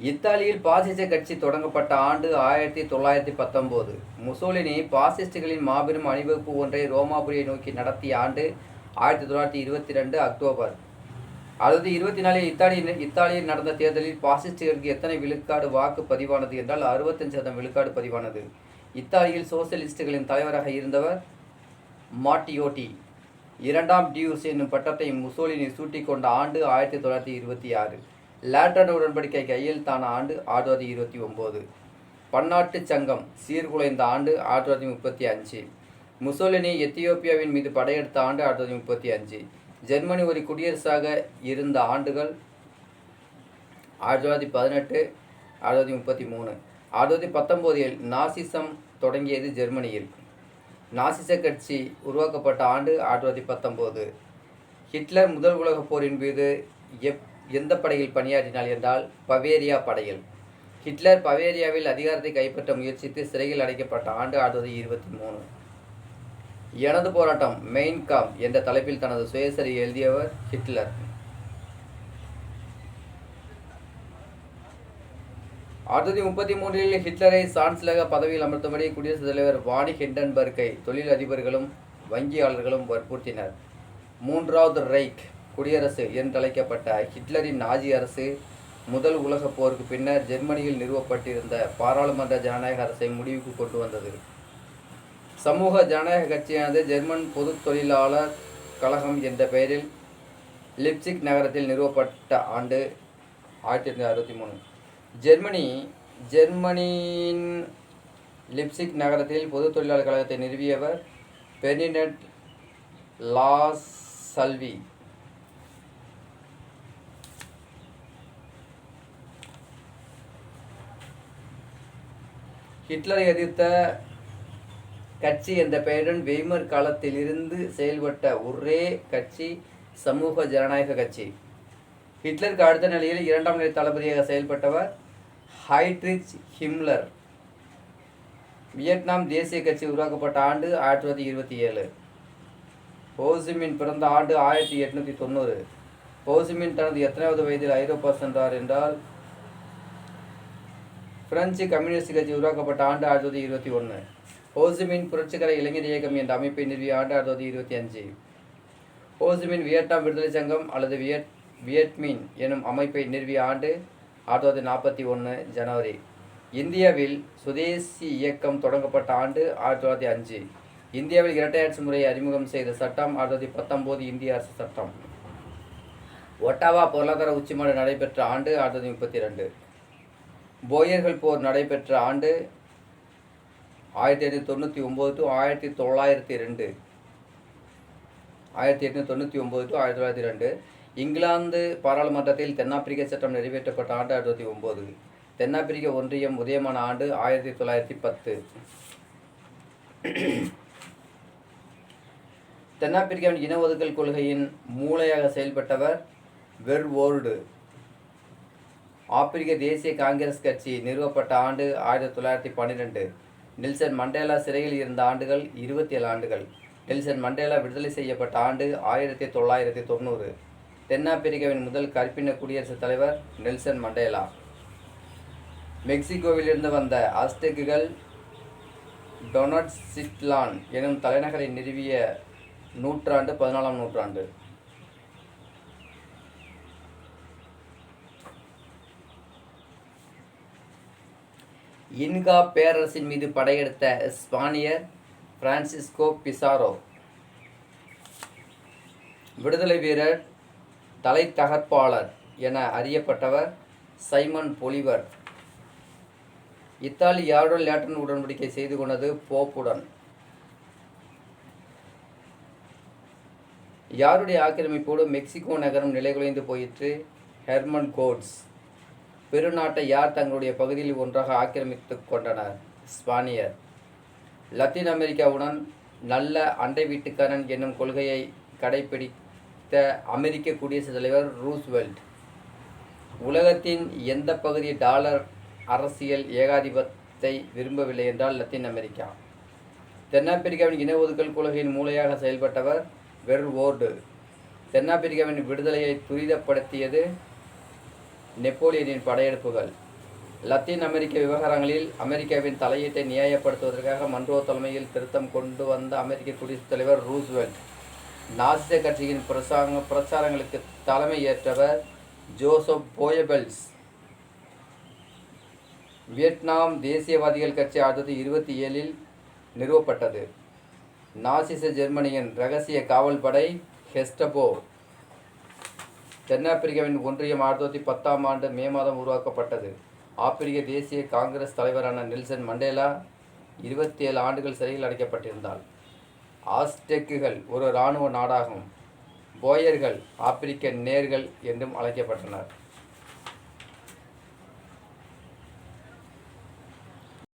இத்தாலியில் பாசிச கட்சி தொடங்கப்பட்ட ஆண்டு ஆயிரத்தி தொள்ளாயிரத்தி பத்தொம்போது. முசோலினி பாசிஸ்டுகளின் மாபெரும் அணிவகுப்பு ஒன்றை ரோமாபுரியை நோக்கி நடத்திய ஆண்டு ஆயிரத்தி தொள்ளாயிரத்தி இருபத்தி ரெண்டு அக்டோபர். அதாவது இருபத்தி நாலில் இத்தாலியில் இத்தாலியில் நடந்த தேர்தலில் பாசிஸ்டுகளுக்கு எத்தனை விழுக்காடு வாக்கு பதிவானது என்றால் அறுபத்தஞ்சு சதம் விழுக்காடு பதிவானது. இத்தாலியில் சோசியலிஸ்டுகளின் தலைவராக இருந்தவர் மாட்டியோட்டி. இரண்டாம் டியூஸ் என்னும் பட்டத்தை முசோலினி சூட்டிக்கொண்ட ஆண்டு ஆயிரத்தி தொள்ளாயிரத்தி இருபத்தி ஆறு. லேட்ரன் உடன்படிக்கை கையெழுத்தான ஆண்டு ஆயிரத்தி தொள்ளாயிரத்தி இருபத்தி ஒம்பது. பன்னாட்டு சங்கம் சீர்குலைந்த ஆண்டு ஆயிரத்தி தொள்ளாயிரத்தி முப்பத்தி அஞ்சு. முசோலினி எத்தியோப்பியாவின் மீது படையெடுத்த ஆண்டு ஆயிரத்தி தொள்ளாயிரத்தி முப்பத்தி அஞ்சு. ஜெர்மனி ஒரு குடியரசாக இருந்த ஆண்டுகள் ஆயிரத்தி தொள்ளாயிரத்தி பதினெட்டு ஆயிரத்தி தொள்ளாயிரத்தி முப்பத்தி மூணு. ஆயிரத்தி தொள்ளாயிரத்தி பத்தொம்போதில் நாசிசம் தொடங்கியது ஜெர்மனியில். நாசிச கட்சி உருவாக்கப்பட்ட ஆண்டு ஆயிரத்தி தொள்ளாயிரத்தி பத்தொம்போது. ஹிட்லர் முதல் உலகப் போரின் மீது எப் எந்த படையில் பணியாற்றினார் என்றால் பவேரியா படையில். ஹிட்லர் பவேரியாவில் அதிகாரத்தை கைப்பற்ற முயற்சித்து சிறையில் அடைக்கப்பட்ட ஆண்டு ஆடுவது இருபத்தி மூணு. எனது போராட்டம் மெயின் காம் என்ற தலைப்பில் தனது சுயசரி எழுதியவர் ஹிட்லர். ஆயிரத்தி முப்பத்தி மூன்றில் ஹிட்லரை சான்ஸ்லக பதவியில் அமர்த்தும்படி குடியரசுத் தலைவர் வாணி ஹிண்டன்பர்க்கை தொழில் அதிபர்களும் வங்கியாளர்களும் வற்புறுத்தினர். மூன்றாவது ரைக் குடியரசு என்றழைக்கப்பட்ட ஹிட்லரின் நாஜி அரசு முதல் உலகப் போருக்கு பின்னர் ஜெர்மனியில் நிறுவப்பட்டிருந்த பாராளுமன்ற ஜனநாயக அரசை முடிவுக்கு கொண்டு வந்தது. சமூக ஜனநாயக கட்சியானது ஜெர்மன் பொது தொழிலாளர் கழகம் என்ற பெயரில் லிப்சிக் நகரத்தில் நிறுவப்பட்ட ஆண்டு ஆயிரத்தி எட்நூற்றி அறுபத்தி மூணு. ஜெர்மனி ஜெர்மனியின் லிப்சிக் நகரத்தில் பொது தொழிலாளர் கழகத்தை நிறுவியவர் பெர்னினட் லாஸ் சல்வி ஹிட்லரை எதிர்த்த கட்சி என்ற பெயருடன் வெய்மர் காலத்திலிருந்து செயல்பட்ட ஒரே கட்சி சமூக ஜனநாயக கட்சி. ஹிட்லருக்கு அடுத்த நிலையில் இரண்டாம் நிலை தளபதியாக செயல்பட்டவர் ஹைட்ரிச் ஹிம்லர். வியட்நாம் தேசிய கட்சி உருவாக்கப்பட்ட ஆண்டு ஆயிரத்தி தொள்ளாயிரத்தி இருபத்தி ஏழு. ஹோசிமின் பிறந்த ஆண்டு ஆயிரத்தி எட்நூற்றி தொண்ணூறு. ஹோசிமின் தனது எத்தனாவது வயதில் ஐரோப்பா சென்றார் என்றால் பிரெஞ்சு கம்யூனிஸ்ட் கட்சி உருவாக்கப்பட்ட ஆண்டு ஆயிரத்தி தொள்ளாயிரத்தி இருபத்தி ஒன்று. ஹோசுமின் புரட்சிகர இளைஞர் இயக்கம் என்ற அமைப்பை நிறுவிய ஆண்டு ஆயிரத்தி தொள்ளாயிரத்தி இருபத்தி அஞ்சு. ஹோசிமின் வியட்நாம் விடுதலை சங்கம் அல்லது வியட் வியட்மின் எனும் அமைப்பை நிறுவிய ஆண்டு ஆயிரத்தி தொள்ளாயிரத்தி நாற்பத்தி ஒன்று ஜனவரி. இந்தியாவில் சுதேசி இயக்கம் தொடங்கப்பட்ட ஆண்டு ஆயிரத்தி தொள்ளாயிரத்தி அஞ்சு. இந்தியாவில் இரட்டையாட்சி முறையை அறிமுகம் செய்த சட்டம் ஆயிரத்தி தொள்ளாயிரத்தி பத்தொம்போது இந்திய அரசு சட்டம். ஒட்டாவா பொருளாதார உச்சிமாடு நடைபெற்ற ஆண்டு ஆயிரத்தி தொள்ளாயிரத்தி முப்பத்தி ரெண்டு போயர்கள் போர் நடைபெற்ற ஆண்டு ஆயிரத்தி எட்நூற்றி தொண்ணூற்றி ஒம்பது டு ஆயிரத்தி தொள்ளாயிரத்தி ரெண்டு. ஆயிரத்தி எட்நூற்றி தொண்ணூற்றி ஒம்பது டு ஆயிரத்தி தொள்ளாயிரத்தி ரெண்டு இங்கிலாந்து பாராளுமன்றத்தில் தென்னாப்பிரிக்க சட்டம் நிறைவேற்றப்பட்ட ஆண்டு ஆயிரத்தி தொள்ளாயிரத்தி ஒம்பது தென்னாப்பிரிக்க ஒன்றியம் உதயமான ஆண்டு ஆயிரத்தி தொள்ளாயிரத்தி பத்து. தென்னாப்பிரிக்காவின் இன ஒதுக்கல் கொள்கையின் மூளையாக செயல்பட்டவர் வெர்வோர்டு. ஆப்பிரிக்க தேசிய காங்கிரஸ் கட்சி நிறுவப்பட்ட ஆண்டு ஆயிரத்தி தொள்ளாயிரத்தி பன்னிரெண்டு. நெல்சன் மண்டேலா சிறையில் இருந்த ஆண்டுகள் இருபத்தி ஏழு ஆண்டுகள். நெல்சன் மண்டேலா விடுதலை செய்யப்பட்ட ஆண்டு ஆயிரத்தி தொள்ளாயிரத்தி தொண்ணூறு. தென்னாப்பிரிக்காவின் முதல் கற்பின குடியரசுத் தலைவர் நெல்சன் மண்டேலா. மெக்சிகோவிலிருந்து வந்த அஸ்டெக்குகள் டொனட் சிட்லான் எனும் தலைநகரை நிறுவிய நூற்றாண்டு பதினாலாம் நூற்றாண்டு. இன்கா பேரரசின் மீது படையெடுத்த ஸ்பானியர் பிரான்சிஸ்கோ பிசாரோ. விடுதலை வீரர் தலை தகர்ப்பாளர் என அறியப்பட்டவர் சைமன் பொலிவர். இத்தாலி யாருடன் லேட்டன் உடன்படிக்கை செய்து கொண்டது போப்புடன். யாருடைய ஆக்கிரமிப்போடு மெக்சிகோ நகரம் நிலைகுலைந்து போயிற்று? Herman quotes. பெருநாட்டை யார் தங்களுடைய பகுதியில் ஒன்றாக ஆக்கிரமித்து கொண்டனர்? ஸ்பானியர். லத்தீன் அமெரிக்காவுடன் நல்ல அண்டை வீட்டுக்காரன் என்னும் கொள்கையை கடைபிடித்த அமெரிக்க குடியரசுத் தலைவர் ரூஸ்வெல்ட். உலகத்தின் எந்த பகுதி டாலர் அரசியல் ஏகாதிபத்தை விரும்பவில்லை என்றால் லத்தீன் அமெரிக்கா. தென்னாப்பிரிக்காவின் இன ஒதுக்கல் கொள்கையின் மூளையாக செயல்பட்டவர் வெர்வோர்டு. தென்னாப்பிரிக்காவின் விடுதலையை துரிதப்படுத்தியது நெப்போலியனின் படையெடுப்புகள். லத்தீன் அமெரிக்க விவகாரங்களில் அமெரிக்காவின் தலையீட்டை நியாயப்படுத்துவதற்காக மன்றோ தலைமையில் திருத்தம் கொண்டு வந்த அமெரிக்க குடியரசுத் தலைவர் ரூஸ்வெல்ட் நாசிச கட்சியின் பிரசாங்க பிரச்சாரங்களுக்கு தலைமை ஏற்றவர் ஜோசப் போயபெல்ஸ். வியட்நாம் தேசியவாதிகள் கட்சி ஆயிரத்தி இருபத்தி ஏழில் நிறுவப்பட்டது. நாசிச ஜெர்மனியின் ரகசிய காவல்படை ஹெஸ்டபோ தென்னாப்பிரிக்காவின் ஒன்றியம் ஆயிரத்தி தொள்ளாயிரத்தி பத்தாம் ஆண்டு மே மாதம் உருவாக்கப்பட்டது. ஆப்பிரிக்க தேசிய காங்கிரஸ் தலைவரான நெல்சன் மண்டேலா இருபத்தி ஏழு ஆண்டுகள் சிறையில் அடைக்கப்பட்டிருந்தார். ஆஸ்டெக்குகள் ஒரு இராணுவ நாடாகும். போயர்கள் ஆப்பிரிக்க நேர்கள் என்றும் அழைக்கப்பட்டனர்.